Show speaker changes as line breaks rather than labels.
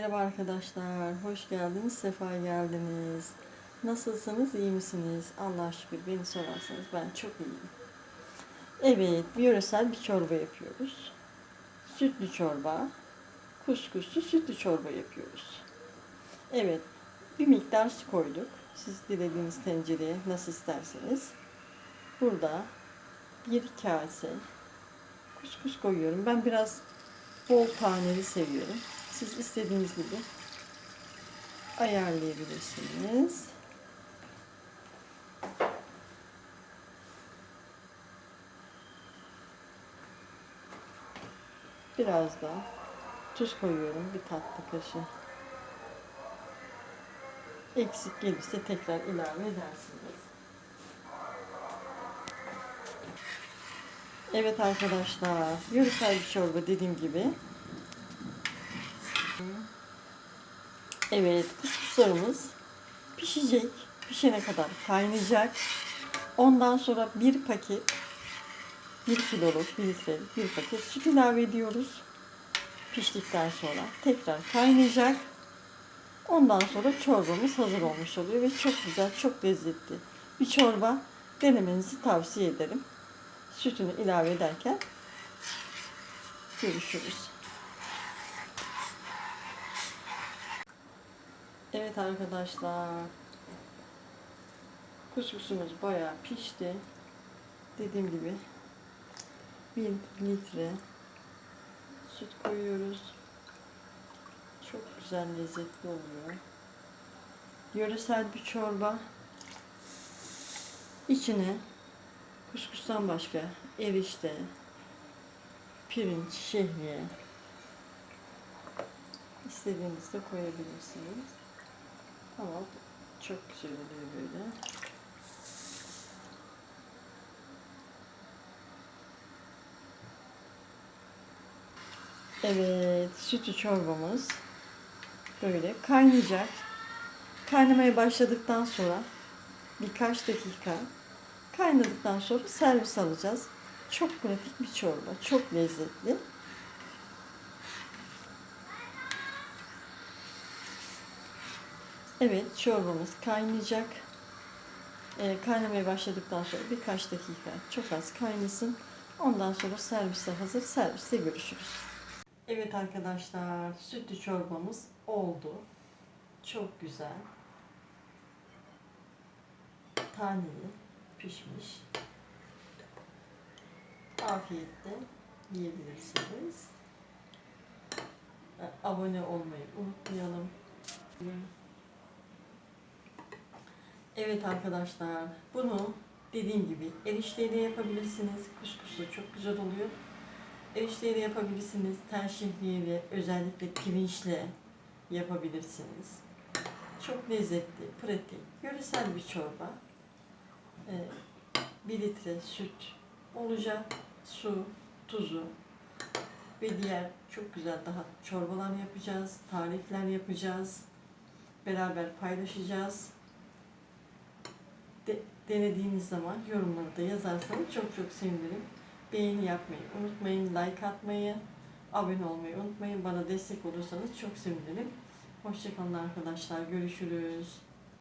Merhaba arkadaşlar, hoş geldiniz, sefa geldiniz. Nasılsınız, iyi misiniz? Allah şükür beni sorarsanız ben çok iyiyim. Evet, yöresel bir çorba yapıyoruz. Sütlü çorba, kuskuslu sütlü çorba yapıyoruz. Evet, bir miktar su koyduk. Siz dilediğiniz tencereye nasıl isterseniz. Burada bir kase kuskus koyuyorum. Ben biraz bol taneli seviyorum. Siz istediğiniz gibi ayarlayabilirsiniz. Biraz da tuz koyuyorum bir tatlı kaşığı. Eksik gelirse tekrar ilave edersiniz. Evet arkadaşlar, yöresel bir çorba dediğim gibi Evet, kuskuslarımız pişecek. Pişene kadar kaynayacak. Ondan sonra bir paket, bir kiloluk, bir litre, bir paket süt ilave ediyoruz. Piştikten sonra tekrar kaynayacak. Ondan sonra çorbamız hazır olmuş oluyor ve çok güzel, çok lezzetli bir çorba denemenizi tavsiye ederim. Sütünü ilave ederken görüşürüz. Evet arkadaşlar. Kuskusumuz bayağı pişti. Dediğim gibi bir litre süt koyuyoruz. Çok güzel lezzetli oluyor. Yöresel bir çorba. İçine kuskustan başka erişte, pirinç, şehriye istediğinizde koyabilirsiniz. Ama çok güzel oluyor böyle. Evet, sütü çorbamız böyle kaynayacak. Kaynamaya başladıktan sonra birkaç dakika kaynadıktan sonra servis alacağız. Çok pratik bir çorba, çok lezzetli. Evet, çorbamız kaynayacak. Ee, kaynamaya başladıktan sonra birkaç dakika çok az kaynasın. Ondan sonra servise hazır. Serviste görüşürüz. Evet arkadaşlar, sütlü çorbamız oldu. Çok güzel. Taneli, pişmiş. Afiyetle yiyebilirsiniz. Ee, Abone olmayı unutmayalım. Evet arkadaşlar, bunu dediğim gibi erişteyle yapabilirsiniz. Kuskuslu çok güzel oluyor. Erişteyle yapabilirsiniz. Terşihliyle, özellikle pirinçle yapabilirsiniz. Çok lezzetli, pratik, yöresel bir çorba. Ee, bir litre süt olacak, su, tuzu ve diğer çok güzel daha çorbalar yapacağız, tarifler yapacağız. Beraber paylaşacağız de, denediğiniz zaman yorumları da yazarsanız çok çok sevinirim. Beğeni yapmayı unutmayın, like atmayı, abone olmayı unutmayın. Bana destek olursanız çok sevinirim. Hoşçakalın arkadaşlar. Görüşürüz.